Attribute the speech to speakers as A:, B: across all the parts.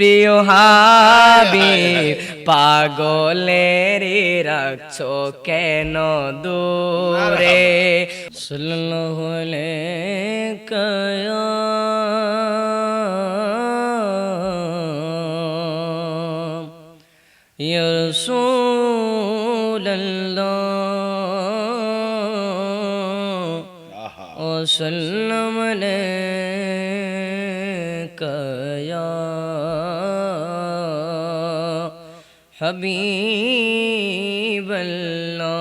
A: প্রিয় হাবি পাগলেরি রাখছো কেন দূরে সাল্লাল্লাহু আলাইকা ইয়া রাসূলাল্লাহ وسلم عليك يا حبيب الله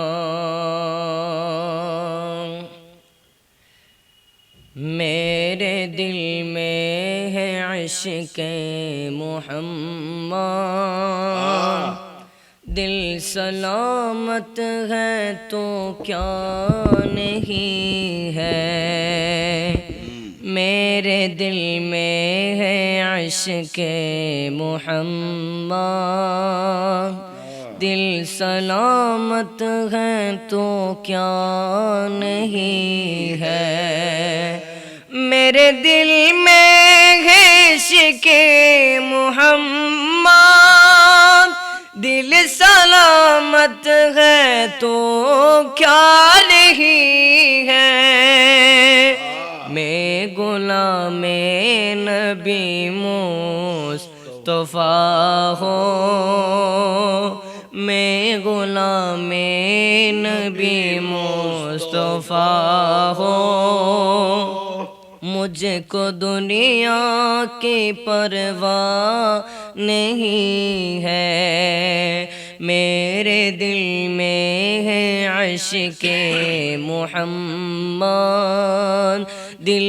A: میرے دل میں ہے عشق محمد۔ دل سلامت ہے تو کیا نہیں ہے؟ میرے دل میں ہے عشق محمد۔ دل سلامت ہے تو کیا نہیں ہے؟ میرے دل میں ہے عشق محمد۔ دل سلامت ہے تو کیا نہیں ہے؟ میں غلام نبی مصطفیٰ ہو میں غلام نبی مصطفیٰ ہو مجھ کو دنیا کی پرواہ نہیں ہے۔ میرے دل میں আশকে মোহাম্মদ দিল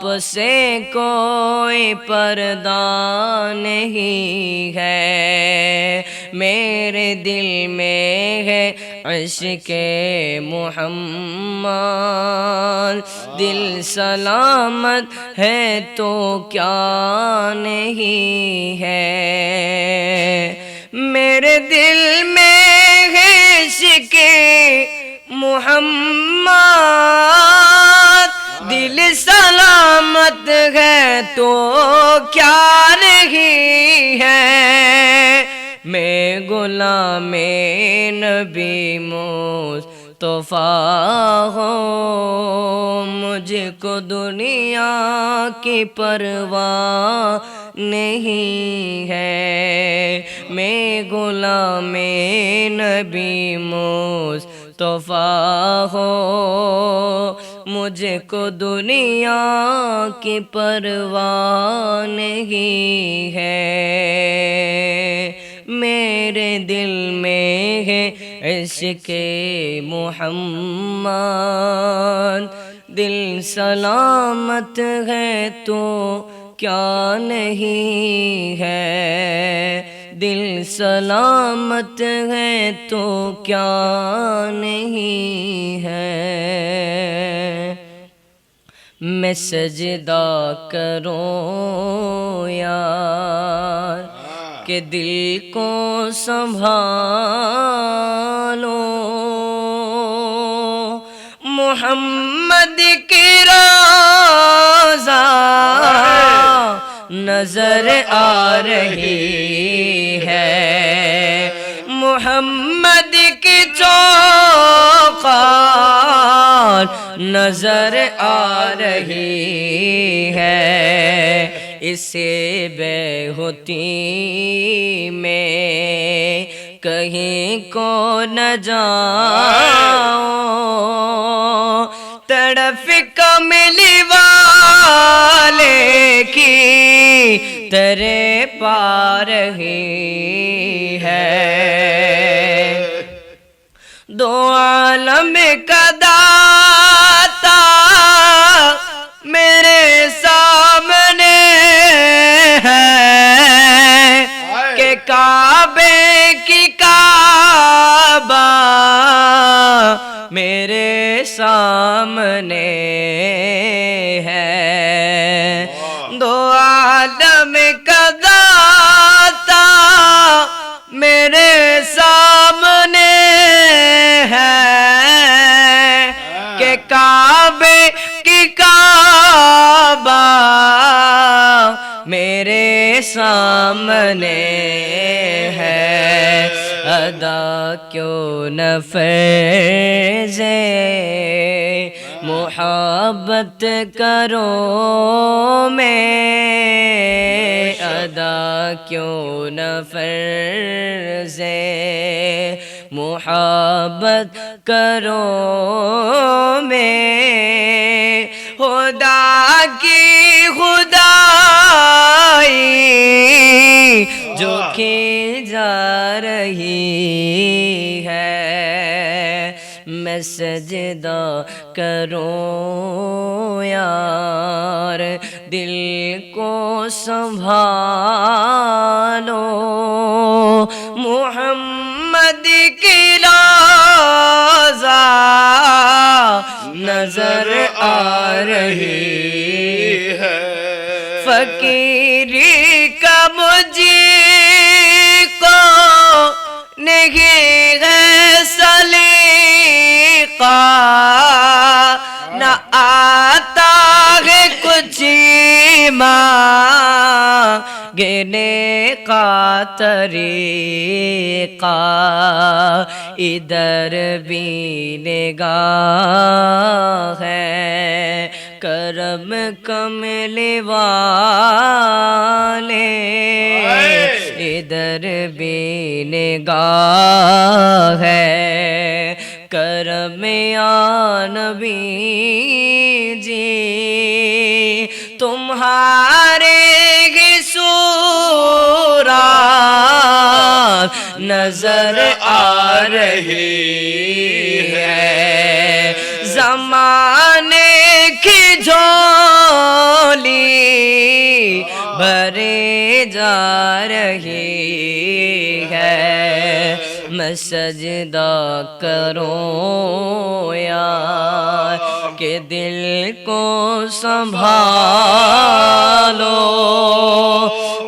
A: آپ سے کوئی پردہ نہیں ہے۔ میرے دل میں ہے عشق محمد۔ دل سلامت ہے تو کیا نہیں ہے۔ میرے دل میں ہے عشق محمد۔ دل سلامت ہے تو کیا نہیں ہے؟ میں غلام نبی مصطفیٰ ہوں، مجھ کو دنیا کی پرواہ نہیں ہے۔ میں غلام نبی مصطفیٰ ہوں مجھ کو دنیا کی پرواہ نہیں ہے۔ میرے دل میں ہے عشق محمد۔ دل سلامت ہے تو کیا نہیں ہے۔ دل سلامت ہے تو کیا نہیں ہے؟ میں سجدہ کروں یار، کہ دل کو سنبھالو۔ محمد کی روزہ نظر آ رہی ہے۔ محمد کی چوکار نظر آ رہی ہے۔ اسے بے ہوتی میں کہیں کو نہ جاؤں۔ تڑف کا ملی والے کی ترے پا رہی ہے۔ دو عالم قدار سامنے ہے۔ ادا کیوں نفیز محبت کرو میں۔ ادا کیوں نفرز محبت کرو میں۔ خدا کی خدا کرو یار، دل کو
B: سنبھالو۔
A: محمد کی رازا نظر آ رہی ہے۔ فقیری کا مجھے کو نہیں ہے سلیقہ تجھی مانگنے کا طریقہ ادھر بھی نگاہ ہے۔ کرم کمل والے ادھر بھی نگاہ ہے۔ کرم نبی جی تمہارے گی سورا نظر آ رہی ہے۔ زمانے کی جھولی بھرے جا رہی ہے۔ میں سجدہ کروں یا کہ دل کو سنبھالو۔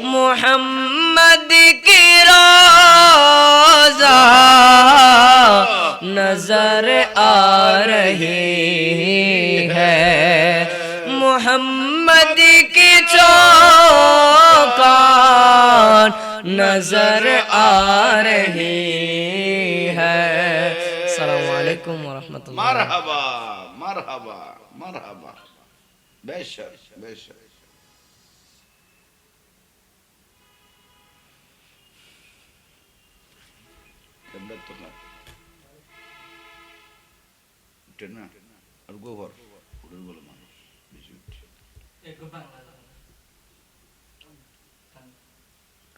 A: محمد کی روزہ نظر آ رہی ہے۔ محمد کی چوکان نظر آ رہی ہے۔ السلام
B: علیکم ورحمۃ اللہ۔ مرحبا مرحبا مرحبا۔ بے شر بے شر ولكن গোবর মানুষ বেশি উঠছে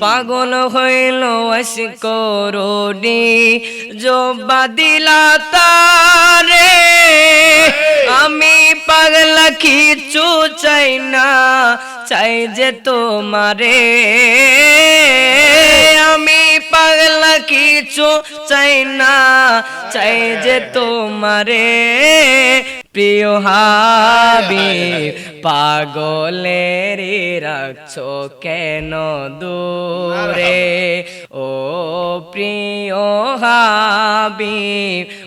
A: পাগল হইল করুনি জোবা দিলা তারে। আমি পাগলা কিছু চাই না, চাই যে তোমারে। আমি পাগলা কিছু চাই না, চাই যে তোমারে। প্রিয় হাবি পাগলের রাখছো কেন দূরে? ও প্রিয় হাবি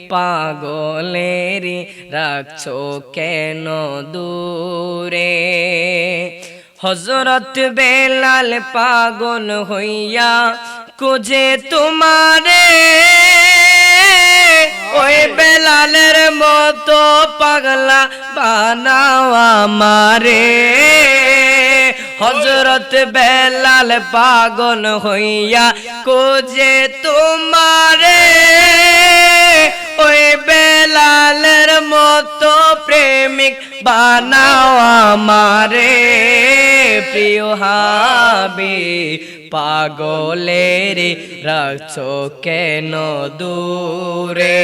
A: পাগলের রাখছো কেন দূরে? হজরত বেলাল পাগল হইয়া কোজে তোমারে। ওই বেলালের মতো পাগলা বানাও আমারে। হজরত বেলাল পাগল হইয়া কোজে তোমারে। ওই বেলালের মতো প্রেমিক বানাও আমারে। প্রিয় হাবি, পাগলের রাখছো কেন দূরে।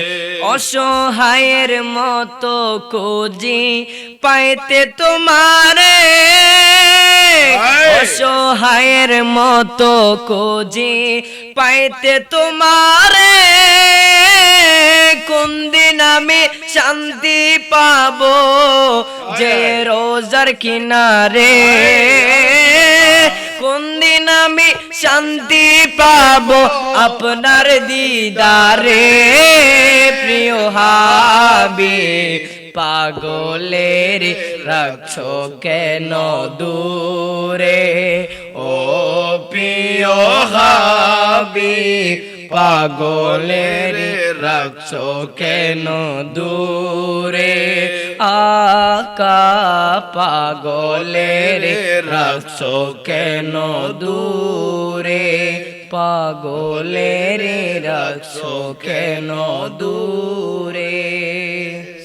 A: অসহায়ের মতো কোজি পাইতে তোমারে। অসহায়ের মতো কোজি পাইতে তোমারে। কোন দিন আমি শান্তি পাবো যে রোজার কিনারে। কোন দিন আমি শান্তি পাবো আপনার দিদারে? প্রিয় হাবি, পাগলের রাখছো কেন দূরে? ও প্রিয় হাবি, পাগলের রাখছ কেন দূরে? আকা পাগলের রাখছো কেন দূরে? পাগলের রাখছো কেন দূরে?